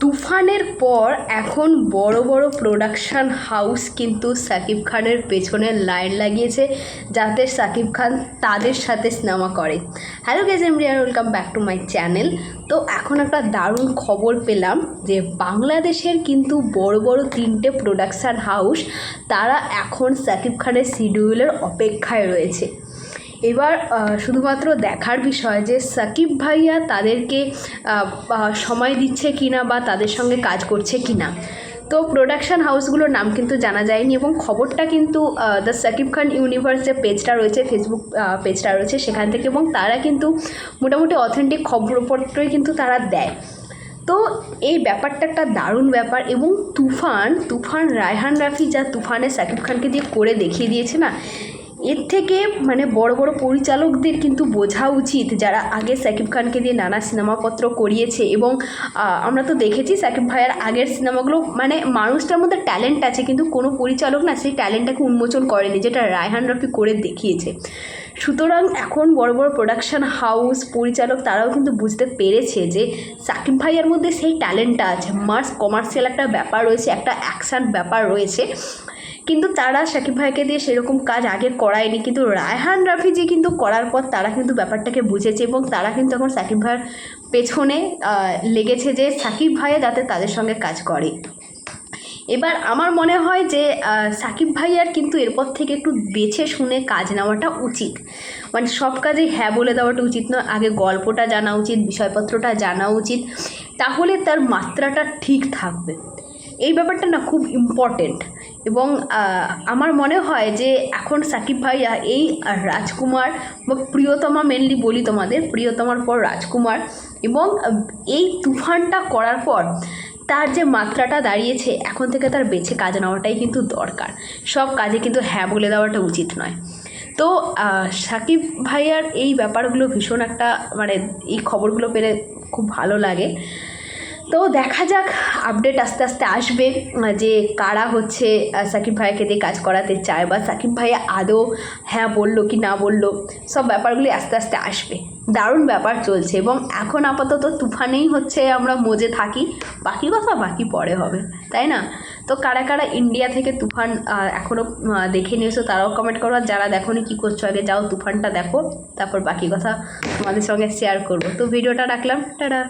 তুফানের পর এখন বড় বড় প্রোডাকশান হাউস কিন্তু সাকিব খানের পেছনে লাইন লাগিয়েছে, যাতে সাকিব খান তাদের সাথে সিনেমা করে। Hello guys everyone welcome back to my channel তো এখন একটা দারুণ খবর পেলাম যে বাংলাদেশের কিন্তু বড় বড় তিনটে প্রোডাকশান হাউস তারা এখন সাকিব খানের শিডিউলের অপেক্ষায় রয়েছে। এবার শুধুমাত্র দেখার বিষয় যে সাকিব ভাইয়া তাদেরকে সময় দিচ্ছে কিনা বা তাদের সঙ্গে কাজ করছে কিনা। তো প্রোডাকশন হাউসগুলোর নাম কিন্তু জানা যায়নি এবং খবরটা কিন্তু দ্য সাকিব খান ইউনিভার্স যে পেজটা রয়েছে ফেসবুক পেজটা রয়েছে সেখান থেকে এবং তারা কিন্তু মোটামুটি অথেন্টিক খবরপত্রই কিন্তু তারা দেয়। তো এই ব্যাপারটা একটা দারুণ ব্যাপার এবং তুফান তুফান রায়হান রাফি যা তুফানে সাকিব খানকে দিয়ে করে দেখিয়ে দিয়েছে না এর থেকে মানে বড় বড় পরিচালকদের কিন্তু বোঝা উচিত যারা আগে সাকিব খানকে দিয়ে নানা সিনেমাপত্র করিয়েছে এবং আমরা তো দেখেছি সাকিব ভাইয়ের আগের সিনেমাগুলো মানে মানুষটার মধ্যে ট্যালেন্ট আছে কিন্তু কোনো পরিচালক না সেই ট্যালেন্টটাকে উন্মোচন করেনি, যেটা রায়হান রফি করে দেখিয়েছে। সুতরাং এখন বড় বড় প্রোডাকশন হাউস পরিচালক তারাও কিন্তু বুঝতে পেরেছে যে সাকিব ভাইয়ের মধ্যে সেই ট্যালেন্টটা আছে। মার্স কমার্শিয়াল একটা ব্যাপার রয়েছে, একটা অ্যাকশান ব্যাপার রয়েছে। কিন্তু তারা সাকিব ভাইকে দিয়ে সেরকম কাজ আগে করায়নি। কিন্তু রায়হান রাফিজি কিন্তু করার পর তারা কিন্তু ব্যাপারটাকে বুঝেছে এবং তারা কিন্তু এখন সাকিব ভাইয়ের পেছনে লেগেছে যে সাকিব ভাইয়া যাতে তাদের সঙ্গে কাজ করে। এবার আমার মনে হয় যে সাকিব ভাইয়ার কিন্তু এরপর থেকে একটু বেছে শুনে কাজ নেওয়াটা উচিত। মানে সব কাজে হ্যাঁ বলে দেওয়াটা উচিত নয়, আগে গল্পটা জানা উচিত, বিষয়পত্রটা জানা উচিত, তাহলে তার মাত্রাটা ঠিক থাকবে। এই ব্যাপারটা না খুব ইম্পর্টেন্ট এবং আমার মনে হয় যে, এখন সাকিব ভাইয়া এই রাজকুমার বা প্রিয়তমা মেনলি বলি তোমাদের, প্রিয়তমার পর রাজকুমার এবং এই তুফানটা করার পর তার যে মাত্রাটা দাঁড়িয়েছে, এখন থেকে তার বেছে কাজ নেওয়াটাই কিন্তু দরকার। সব কাজে কিন্তু হ্যাঁ বলে দেওয়াটা উচিত নয়। তো সাকিব ভাইয়ার এই ব্যাপারগুলো ভীষণ একটা মানে এই খবরগুলো পেলে খুব ভালো লাগে। তো দেখা যাক আপডেট আস্তে আস্তে আসবে যে কারা হচ্ছে সাকিব ভাইয়াকে দিয়ে কাজ করাতে চায় বা সাকিব ভাইয়া আদৌ হ্যাঁ বলল কি না বলল, সব ব্যাপারগুলি আস্তে আস্তে আসবে। দারুণ ব্যাপার চলছে এবং এখন আপাতত তুফানেই হচ্ছে আমরা মজে থাকি, বাকি কথা বাকি পরে হবে, তাই না? তো কারা কারা ইন্ডিয়া থেকে তুফান এখনও দেখে নিয়েছো তারাও কমেন্ট করো, আর যারা দেখোনি কী করছ আগে যাও তুফানটা দেখো, তারপর বাকি কথা তোমাদের সঙ্গে শেয়ার করব। তো ভিডিওটা রাখলাম, টাটা!